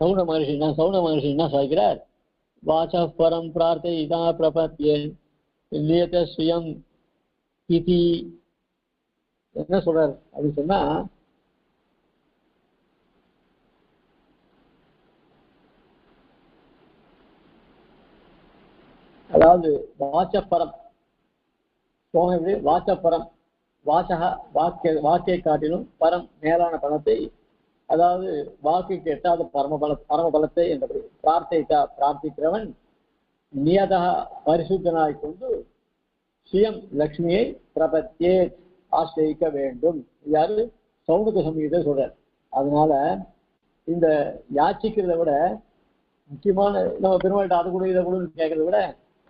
சவுன மகர்ஷி என்ன சவுன மகர்ஷி என்ன சாய்க்கிறார்? வாச பரம் பிரார்த்திதா பிரபத்தியே நியத சுயம் இதி. என்ன சொல்றார்? அப்படின்னு சொன்னா அதாவது வாச்சப்பரம் சோகம் வாச்சப்பரம் வாசக வாக்கிய வாக்கியை காட்டிலும் பரம் மேலான பணத்தை அதாவது வாக்கு கேட்டால் அது பரமபல பரமபலத்தை என்றபடி பிரார்த்தித்தா பிரார்த்திக்கிறவன் நியதாக பரிசுத்தனாய் கொண்டு சுயம் லக்ஷ்மியை பிரபத்தியே ஆசிரியிக்க வேண்டும். யாரு? சௌனக சமீகத்தை சொல்றார். அதனால இந்த யாச்சிக்கிறத விட முக்கியமான நம்ம பெருமாள்கிட்ட அது கூட இதை கூட கேட்கறத விட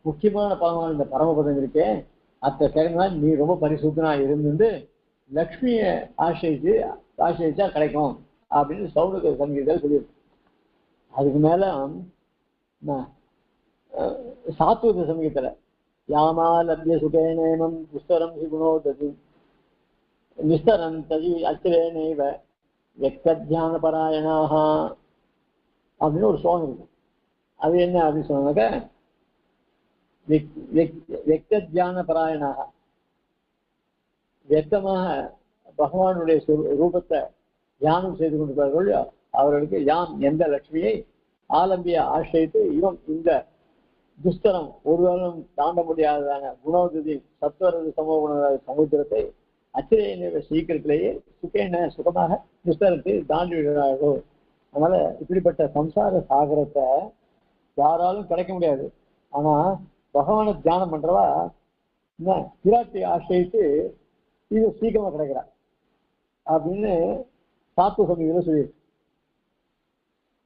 முக்கியமான பலமான இந்த பரமபதம் இருக்கே. அத்தை கேட்கணும்னா நீ ரொம்ப பரிசுத்தனா இருந்து லக்ஷ்மியை ஆசிரியிச்சு ஆசிரியிச்சா கிடைக்கும். அப்படின்னு சௌனக சங்கீதத்தில் சொல்லியிருக்கு அதுக்கு மேல என்ன, அஹ், சாத்விக சமீகத்துல யாமா லப்ய சுகேனேமம் புஸ்தரம் குணோததி நிஸ்தரம் ததி அச்சிரேனைவ வெக்கத்தியான பராயணாக அப்படின்னு ஒரு சோகம் இருக்கு அது என்ன அப்படின்னு சொன்னாக்க வெக்க தியான பராயணாக வெக்கமாக பகவானுடைய சொரு- ரூபத்தை தியானம் செய்து கொண்டிருப்பார்கள் அவர்களுக்கு யாம் எந்த லட்சுமியை ஆலம்பிய ஆசிரியத்து இவன் இந்த துஸ்தரம் ஒருவரும் தாண்ட முடியாததான குணோதி சத்வரது சமூக குண சமுத்திரத்தை அச்சிரைய சீக்கிரத்திலேயே சுகேன சுகமாக துஸ்தரத்தை தாண்டி விடுகிறார்கள். அதனால இப்படிப்பட்ட சம்சார சாகரத்தை யாராலும் கிடைக்க முடியாது. ஆனா பகவானை தியானம் பண்றவா என்ன பிராட்டி ஆசிரியத்து இது சீக்கிரமா கிடைக்கிறார் அப்படின்னு சாத்து சமீதியில சொல்லியிருக்கு